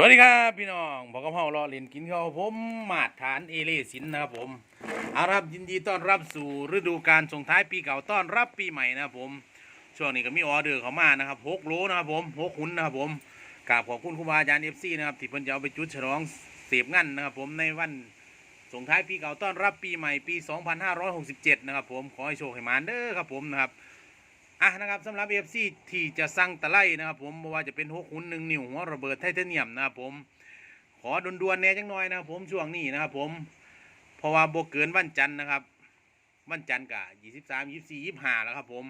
วัสดีครับพี่น้องบอกกับเฮารอเล่นกินข้าวผมมาดฐานเอเลสินนะครับผมอารับยินดีต้อนรับสู่ฤดูการส่งท้ายปีเก่าต้อนรับปีใหม่นะครับผม ช่วงนี้ก็มีออเดอร์เข้ามานะครับหกโลนะครับผมหกหุ่นนะครับผมกราบขอบคุณครูบาอาจารย์เอฟซีนะครับที่เพิ่นจะเอาไปจุดฉลองเสียบงันนะครับผมในวันส่งท้ายปีเก่าต้อนรับปีใหม่ปี 2567 นะครับผมขอให้โชคให้มานเด้อครับผมนะครับ อะนะครับสำหรับเอฟซีที่จะสั่งตะไลนะครับผมบ่ว่าจะเป็นหกหุ่นหนึ่งนิ้วหัวระเบิดไทเทเนียมนะครับผมขอด่วนๆแน่จังหน่อยนะครับผมช่วงนี้นะครับผมเพราะว่าโบเกินวันจันทร์นะครับ วันจันทร์กะยี่สิบสามยี่สี่ยี่ห้าแล้วครับผม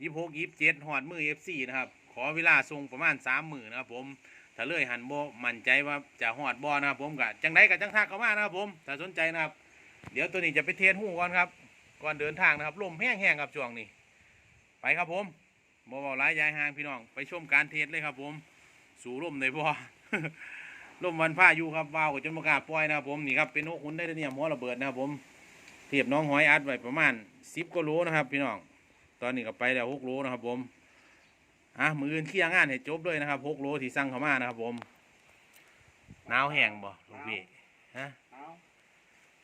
ยี่หกยี่เจ็ดหอดมือเอฟซีนะครับขอเวลาส่งประมาณสามหมือนนะครับผมถ้าเลื่อยหันโบมั่นใจว่าจะหอดบ่นะครับผมกะจังไดกับจังทักเขามานะครับผมถ้าสนใจนะครับ เดี๋ยวตัวนี้จะไปเทสหูก่อนครับ ก่อนเดินทางนะครับลมแห้งๆครับช่วงนี้ ครับผมบ่บ่หลายยายห่างพี่น้อง ไปชมการเทสเลยครับผม สู่ร่มในบ่ร่มวันผ้าอยู่ครับว้าวจนประกล้าศปล่อยนะครับผมนี่ครับเป็นนกขุนได้เนี่ยหัวระเบิดนะครับผมเทียบน้องหอยอัดไว้ประมาณสิบกว่าโลนะครับ พี่น้อง ตอนนี้ก็ไปแล้วหกโลนะครับผมอะมืออื่นเคลียร์งานให้จบเลยนะครับหกโลที่สั่งเข้ามานะครับผมหนาวแห้งบ่ลูกพี่ฮะเอา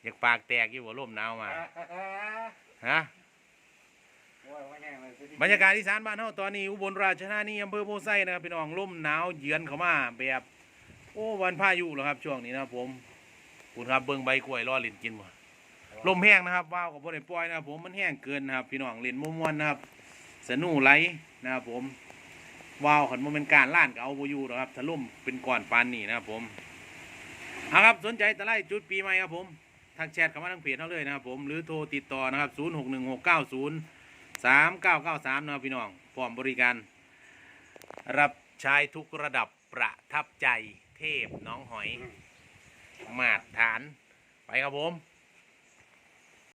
อยากปากแตกอยู่บ่ร่มหนาวมาอะอะอะฮะ โอ้ยว่าแห้งเลยสิ บรรยากาศอีสานบ้านเฮาตอนนี้อุบลราชธานีอำเภอโพไซนะครับพี่น้องลมหนาวเยือนเข้ามาแบบโอ้วันพายุแล้วครับ ช่วงนี้นะครับผมคุณครับเบิ่งใบกล้วยรอเล่นกินบ่ลมแห้งนะครับว้าวกับบ่ได้ปล่อยนะครับผมมันแห้งเกินนะครับ พี่น้องเล่นม่วนๆนะครับ สนุไหลนะครับผมว้าวขันโมเมนการล้านก็เอาบ่อยู่หรอครับถ้าล่มเป็นก้อนปานนี้นะครับผมเอาครับสนใจตะไลจุดปีใหม่ครับผมทักแชทเข้ามาทางเพจเฮาเลยนะครับผมหรือโทรติดต่อนะครับ 061690 สามเก้าเก้าสามนะครับพี่น้องพร้อมบริการ รับใช้ทุกระดับประทับใจเทพน้องหอย มาตรฐาน ไปครับผม